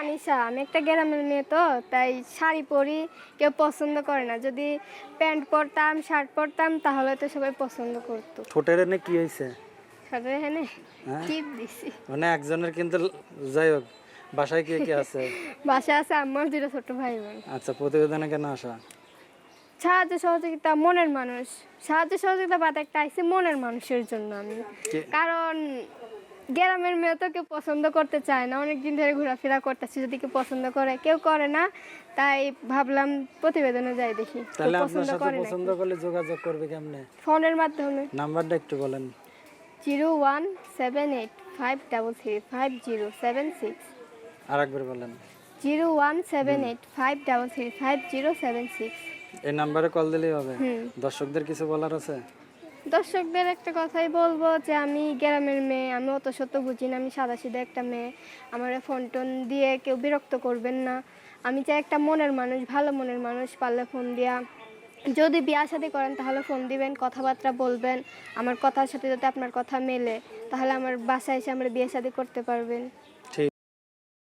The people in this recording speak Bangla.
আনিশা আমি একটা গ্রামের মেয়ে তো তাই শাড়ি পরি কেউ পছন্দ করে না। যদি প্যান্ট পরতাম শার্ট পরতাম তাহলে তো সবাই পছন্দ করতো। ঠোঁটের এনে কি হয়েছে? ঠোঁটের এনে কি টিপ দিছি। মানে একজনের কিন্তু যাই হোক বাসায় কে কে আছে? বাসায় আছে আমার দুটো ছোট ভাই বোন। আচ্ছা প্রতিবেদনে কেন আসা? সাহায্য সহযোগিতা মনের মানুষ। সাহায্য সহযোগিতা বাদ একটা আইসি মনের মানুষের জন্য আমি। কারণ গ্রামের মেয়ে তো কেউ পছন্দ করতে চায় না। অনেক দিন ধরে ঘোরাফেরা করতেছে যদি কেউ পছন্দ করে কেউ করে না তাই ভাবলাম প্রতিবেদনে যাই দেখি। তাহলে আপনার পছন্দ সাথে করে পছন্দ করলে যোগাযোগ করবে কেমনে? ফোনের মাধ্যমে। নাম্বারটা একটু বলেন। Zero one seven eight five double three five zero seven six. আর একবার বলেন। Zero one seven eight five double three five zero seven six. এই নাম্বারে কল দিলেই হবে। দর্শকদের কিছু বলার আছে? দর্শকদের একটা কথাই বলব যে আমি গ্রামের মেয়ে আমি অত শত বুঝি না আমি সাদা সিধা একটা মেয়ে। আমার ফোন টোন দিয়ে কেউ বিরক্ত করবেন না। আমি চাই একটা মনের মানুষ ভালো মনের মানুষ পারলে ফোন দিয়া। যদি বিয়া শাদি করেন তাহলে ফোন দিবেন কথাবার্তা বলবেন। আমার কথার সাথে যদি আপনার কথা মেলে তাহলে আমার বাসায় এসে আমরা বিয়ে শাদি করতে পারবেন।